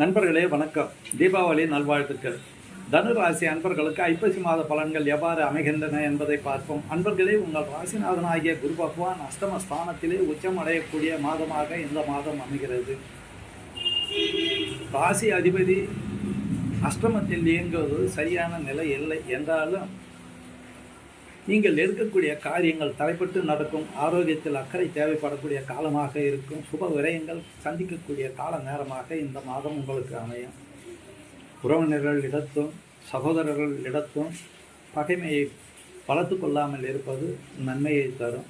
நண்பர்களே வணக்கம். தீபாவளி நல்வாழ்த்துக்கள். தனு ராசி அன்பர்களுக்கு ஐப்பசி மாத பலன்கள் எவ்வாறு அமைகின்றன என்பதை பார்ப்போம். அன்பர்களே உங்கள் ராசிநாதனாகிய குரு பகவான் அஷ்டம ஸ்தானத்திலே உச்சம் அடையக்கூடிய மாதமாக இந்த மாதம் அமைகிறது. ராசி அதிபதி அஷ்டமத்தில் இயங்குவது சரியான நிலை இல்லை என்றாலும் நீங்கள் எடுக்கக்கூடிய காரியங்கள் தலைப்பட்டு நடக்கும். ஆரோக்கியத்தில் அக்கறை தேவைப்படக்கூடிய காலமாக இருக்கும். சுப விரயங்கள் சந்திக்கக்கூடிய கால நேரமாக இந்த மாதம் உங்களுக்கு அமையும். உறவினர்கள் இடத்தும் சகோதரர்கள் இடத்தும் பகைமையை வளர்த்து கொள்ளாமல் இருப்பது நன்மையை தரும்.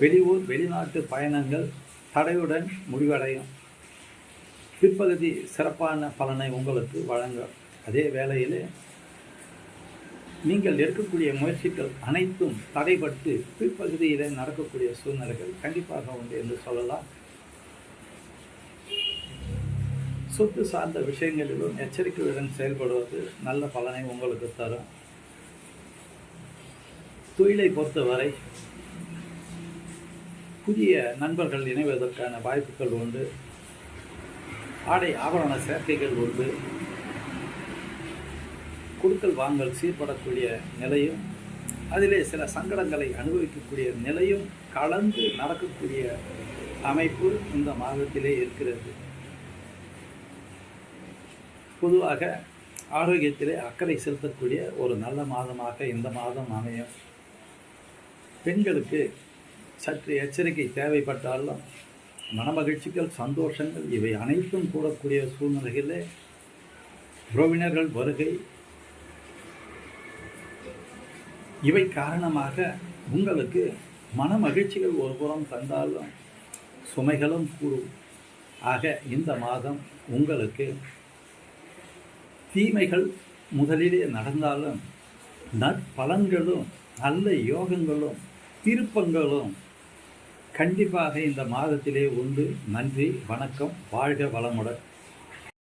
வெளியூர் வெளிநாட்டு பயணங்கள் தடையுடன் முடிவடையும். பிற்பகுதி சிறப்பான பலனை உங்களுக்கு வழங்கும். அதே வேளையிலே நீங்கள் எடுக்கக்கூடிய முயற்சிகள் அனைத்தும் தடைபட்டு பிற்பகுதியில் நடக்கக்கூடிய சூழ்நிலைகள் கண்டிப்பாக உண்டு என்று சொல்லலாம். சொத்து சார்ந்த விஷயங்களிலும் எச்சரிக்கையுடன் செயல்படுவது நல்ல பலனை உங்களுக்கு தரும். தொழிலை பொறுத்தவரை புதிய நண்பர்கள் இணைவதற்கான வாய்ப்புகள் உண்டு. ஆடை ஆபரண சேர்க்கைகள் உண்டு. கொடுக்கல் வாங்கல் சீர்படக்கூடிய நிலையும் அதிலே சில சங்கடங்களை அனுபவிக்கக்கூடிய நிலையும் கலந்து நடக்கக்கூடிய அமைப்பு இந்த மாதத்திலே இருக்கிறது. பொதுவாக ஆரோக்கியத்திலே அக்கறை செலுத்தக்கூடிய ஒரு நல்ல மாதமாக இந்த மாதம் அமையும். பெண்களுக்கு சற்று எச்சரிக்கை தேவைப்பட்டாலும் மனமகிழ்ச்சிகள் சந்தோஷங்கள் இவை அனைத்தும் கூடக்கூடிய சூழ்நிலைகளிலே உறவினர்கள் வருகை இவை காரணமாக உங்களுக்கு மன மகிழ்ச்சிகள் ஒரு புறம் தந்தாலும் சுமைகளும் கூடும். ஆக இந்த மாதம் உங்களுக்கு தீமைகள் முதலிலே நடந்தாலும் நற்பலன்களும் நல்ல யோகங்களும் திருப்பங்களும் கண்டிப்பாக இந்த மாதத்திலே உண்டு. நன்றி வணக்கம் வாழ்க வளமுடன்.